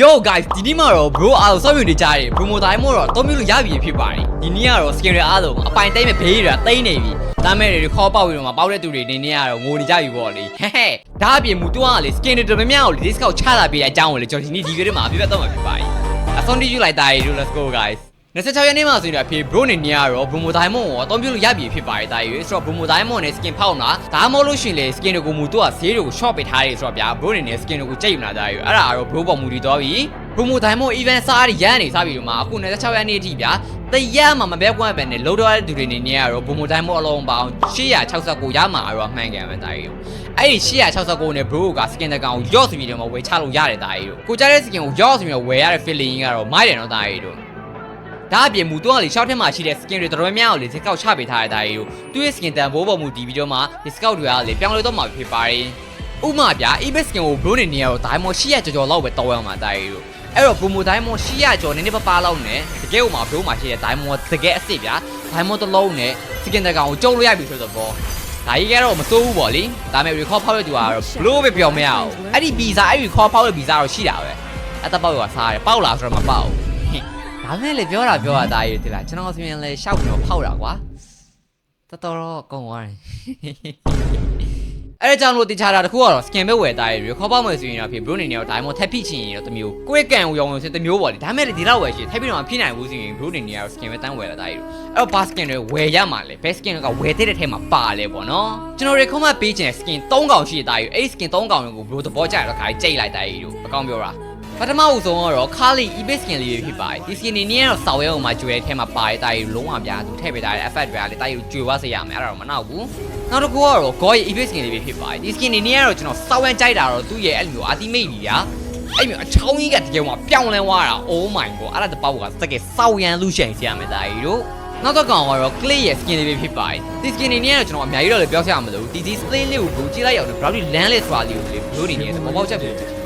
Yo guys ဒီနေ့မှာတော့ bro အားလုံးစောင့်မြင်နေကြတယ် promo time မို့တော့တော့မျိုးလို့ရပြီဖြစ်ပါတယ်ဒီနေ့ကတော့ skin တွေအားလုံးအပိုင်တိုင်းမဲ့ဘေးတွေကတိမ့်နေပြီဒါမဲ့တွေခေါ်ပေါက်ပြီးတော့မှပေါက်တဲ့သူတွေနေနေရတော့ငိုနေကြပြီပေါ့လေဟဲဟဲဒါအပြင်မူတူကလေ skin တွေတော်များများကို discount ချလာပေးတဲ့အကြောင်းကိုလေကျွန်တော်ဒီနေ့ဒီဗီဒီယိုမှာပြပြတော့မှာဖြစ်ပါတယ်အဆုံးထိယူလိုက်တာရေ let's go guys 26ရက်နေ့မှာဆိုရင်တော့အဖေ bro နေနေရတော့ promo diamond ကိုအသုံးပြုလို့ရပြီဖြစ်ပါတယ်တာရေဆိုတော့ promo diamond နဲ့ skin ဖောက်တာဒါမှမဟုတ်လို့ရှင်လေ skin တွေကိုမူတူကဈေးတွေကို short ပေးထားတယ်ဆိုတော့ဗျာ bro နေနေ skin တွေကိုကြိတ်ယူလာတာရေအဲ့ဒါကတော့ bro ပေါ်မူတည်သွားပြီ promo diamond event စားရရန်နေစားပြီတော့မှာအခု26ရက်နေ့အထိဗျာတရက်မှမပဲကွမ်းပဲနဲ့လုံးတော့တဲ့သူတွေနေနေရတော့ promo diamond အလုံးပေါင်း869ရမှာတော့မှန်ကန်မယ်တာရေအဲ့ဒီ869နဲ့ bro က skin တကောင်ကိုရော့ဆိုပြီးတော့မှဝယ်ချလို့ရတယ်တာရေကိုကြားတဲ့ skin ကိုရော့ဆိုပြီးတော့ဝယ်ရတဲ့ feeling ကတော့မိုက်တယ်နော်တာရေတို့ ဒါအပြင်မူတော့လေရှောက်ထက်မှာရှိတဲ့ skin တွေတော်တော်များများကိုလေ discount ချပေးထားတဲ့ဒါတွေကိုသူ့ရဲ့ skin တန်ဖိုးပေါ်မူတည်ပြီးတော့မှ discount တွေကလေပြောင်းလဲတော့မှာဖြစ်ပါတယ်ဥပမာဗျာ eBay skin ကို bro နေနေရတော့ diamond 800ကျော်ကျော်လောက်ပဲတောင်းရမှာဒါတွေတို့အဲ့တော့ promo diamond 800ကျော်နည်းနည်းပါးပါးလောက်နဲ့တကယ်ဥမာ bro မှာရှိတဲ့ diamond တကယ်အစ်စ်ဗျာ diamond တစ်လုံးနဲ့ skin တကောင်ကိုကျုံလို့ရပြီဆိုတော့ပေါ့ဒါကြီးကတော့မစိုးဘူးပေါ့လေဒါပေမဲ့ record ဖောက်ရတဲ့သူကတော့ blow ပဲပြောမရအောင်အဲ့ဒီ visa အဲ့ဒီ record ဖောက်တဲ့ visa တော့ရှိတာပဲအဲ့တပေါက်ကစားတယ်ပေါက်လာဆိုတော့မပေါက်ဘူးဟင် ဒါမဲ့လေပြောတာပြောတာဒါရည်တိလားကျွန်တော်ဆိုရင်လေရှောက်ပြီးတော့ဖောက်တာကွာတော်တော်တော့ကုန်သွားတယ်အဲ့ဒါကြောင့်လို့တခြားတာတစ်ခုကတော့ skin ပဲဝယ်တာရည်ခေါ်ပေါက်မယ်ဆိုရင်တော့ဖြစ် bro နေနေတော့ diamond ထပ်ဖိချင်ရင်တော့တမျိုးကိုယ့်ကန်ကိုရောင်းလို့ဆိုတမျိုးပေါ့လေဒါမဲ့လေဒီလောက်ဝယ်ရှိထပ်ပြီးတော့ဖိနိုင်ဘူးဆိုရင် bro နေနေတော့ skin ပဲတန်းဝယ်လာတာရည်အဲ့တော့ basket တွေဝယ်ရမှာလေ best skin ကဝယ်တဲ့တဲ့ထဲမှာပါလေပေါ့နော်ကျွန်တော်တွေခုမှပေးချင် skin 3កောင်ရှိတာရည်အဲ့ skin 3កောင်ကို bro သဘောကျတော့ခါကြိတ်လိုက်တာရည်တို့အကောင်းပြောတာ ပထမဦးဆုံးကတော့ Kali eBay skin လေးဖြစ်ပါတယ်ဒီ skin နေနေတော့စောက်ရဲအောင်မှာကျွေတဲ့ထဲမှာပါတဲ့တာကြီးလုံးဝပြားသူထည့်ပေးထားတဲ့ effect တွေကလည်းတာကြီးကျွေသွားစေရမယ်အဲ့ဒါတော့မနောက်ဘူးနောက်တစ်ခုကတော့ Goy eBay skin လေးဖြစ်ပါတယ်ဒီ skin နေနေကတော့ကျွန်တော်စောက်ရမ်းကြိုက်တာတော့သူ့ရဲ့အဲ့လိုမျိုး ultimate ကြီးညာအဲ့မျိုးအချောင်းကြီးကတကယ်မှပြောင်းလဲသွားတာ Oh my god အဲ့ဒါတပောက်ကတကယ်စောက်ရမ်းလူရှိန်စီရမယ်တာကြီးတို့နောက်တော့ကောင်ကတော့ clay ရဲ့ skin လေးပဲဖြစ်ပါတယ်ဒီ skin နေနေကတော့ကျွန်တော်အများကြီးတော့လည်းပြောပြရမလို့ဒီဒီ display လေးကို bro ကြည့်လိုက်အောင် bro ဒီ land လေးဆိုတာလေးကိုလေ bro နေနေသဘောပေါက်ချက်ဖြစ်ဖြစ်ပါတယ်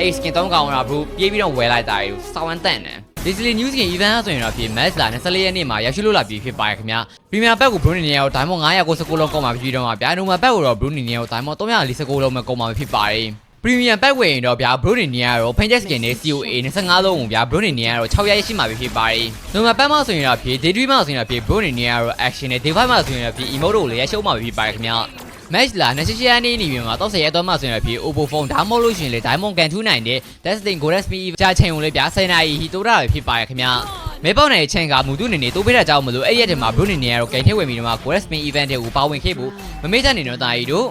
အဲ့ skin 3ကောင်က bro ပြေးပြီးတော့ဝယ်လိုက်တာကိုစောင်းတန့်တယ် Disney New Skin Event ဆိုရင်တော့ဖြစ် Match လာ24ရက်နေ့မှာရောက်ရှိလို့လာပြီဖြစ်ပါတယ်ခင်ဗျာ Premier Pack ကို Bro နေနေရော Diamond 999လုံးကုန်မှာဖြစ်တော့မှာဗျာ Normal Pack ကိုတော့ Bro နေနေရော Diamond 349လုံးပဲကုန်မှာဖြစ်ပါတယ် Premium Pack ဝယ်ရင်တော့ဗျာ Bro နေနေရတော့ Paint Skin နဲ့ COA 25လုံးကိုဗျာ Bro နေနေရတော့6ရက်ရှိမှာဖြစ်ပါတယ် Normal Pack မှာဆိုရင်တော့ဖြစ် Day 3မှာဆိုရင်တော့ဖြစ် Bro နေနေရတော့ Action နဲ့ Day 5မှာဆိုရင်တော့ဖြစ် Emote ကိုလည်းရရှုံးမှာဖြစ်ပါတယ်ခင်ဗျာ match လာ28ရက်နေ့နေပြီမှာ30ရက်တော့မှဆိုရင်ဖြစ် Oppo phone ဒါမှမဟုတ်လို့ရှိရင်လေ Diamond ကန်ထူးနိုင်တဲ့ Destin Golden Speed ကြာချိန်ကိုလေဗျာ10နာရီဟီတိုးတာပဲဖြစ်ပါရခင်ဗျာမဲပေါက်နိုင်တဲ့ချိန်ကမူသူနေနေတိုးပေးတာကြောင့်မလို့အဲ့ရက်တည်းမှာ Bro နေနေရတော့ game ထဲဝင်ပြီးတော့မှ Golden Speed event တွေကိုပါဝင်ခဲ့ဖို့မမေ့ကြနေတော့တာကြီးတို့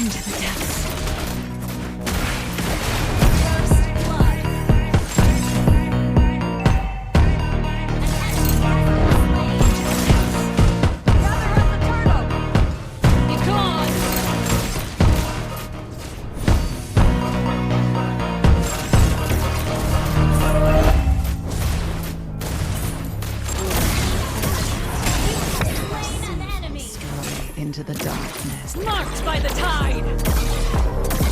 into the depths. into the darkness. Marked by the tide!